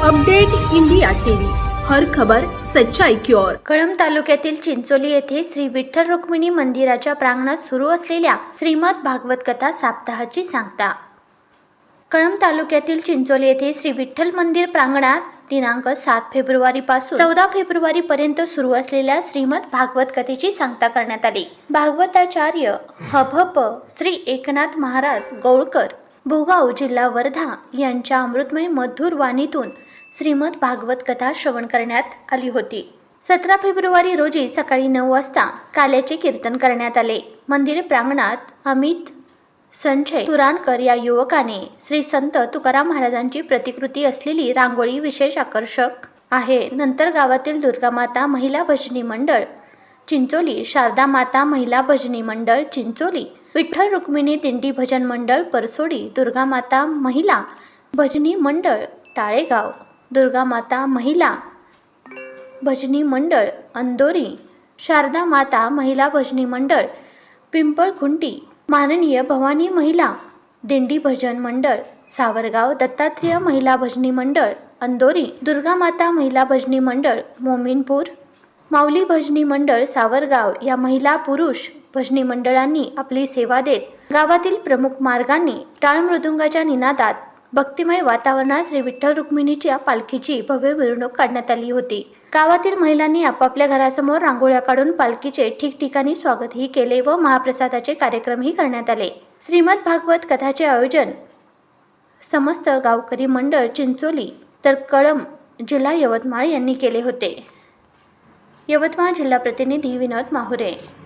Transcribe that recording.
Update India TV. हर खबर सच्चाई की ओर. कळंब तालुक्यातील चिंचोली येथे श्री विठ्ठल रुक्मिणी मंदिराच्या प्रांगणात सुरू असलेल्या श्रीमद भागवत कथा साप्ताहाची सांगता. कळंब तालुक्यातील चिंचोली येथे श्री विठ्ठल मंदिर प्रांगणात दिनांक सात फेब्रुवारी पासून चौदा फेब्रुवारी पर्यंत सुरू असलेल्या श्रीमद भागवत कथेची सांगता करण्यात आली. भागवताचार्य हभप श्री एकनाथ महाराज गौळकर भोगाव जिल्हा वर्धा यांच्या अमृतमय मधुर वाणीतून श्रीमद भागवत कथा श्रवण करण्यात आली होती. सतरा फेब्रुवारी रोजी सकाळी नऊ वाजता काल्याचे कीर्तन करण्यात आले. मंदिर प्रांगणात अमित संजय तुराणकर या युवकाने श्री संत तुकाराम महाराजांची प्रतिकृती असलेली रांगोळी विशेष आकर्षक आहे. नंतर गावातील दुर्गामाता महिला भजनी मंडळ चिंचोली शारदा माता महिला भजनी मंडळ चिंचोली विठ्ठल रुक्मिणी दिंडी भजन मंडळ परसोडी दुर्गामाता महिला भजनी मंडळ टाळेगाव दुर्गामाता महिला भजनी मंडळ अंदोरी शारदा माता महिला भजनी मंडळ पिंपळखुंटी माननीय भवानी महिला दिंडी भजन मंडळ सावरगाव दत्तात्रेय महिला भजनी मंडळ अंदोरी दुर्गामाता महिला भजनी मंडळ मोमीनपूर माऊली भजनी मंडळ सावरगाव या महिला पुरुष भजनी मंडळांनी आपली सेवा देत गावातील प्रमुख मार्गांनी टाळ मृदुंगाच्या निनादात भक्तिमय वातावरणात श्री विठ्ठल रुक्मिणीच्या पालखीची भव्य मिरवणूक काढण्यात आली होती. गावातील महिलांनी आपापल्या घरासमोर रांगोळ्या काढून पालखीचे ठिकठिकाणी स्वागतही केले व महाप्रसादाचे कार्यक्रमही करण्यात आले. श्रीमद भागवत कथाचे आयोजन समस्त गावकरी मंडळ चिंचोली तर कळम जिल्हा यवतमाळ यांनी केले होते. यवतमाळ जिल्हा प्रतिनिधी विनोद माहुरे.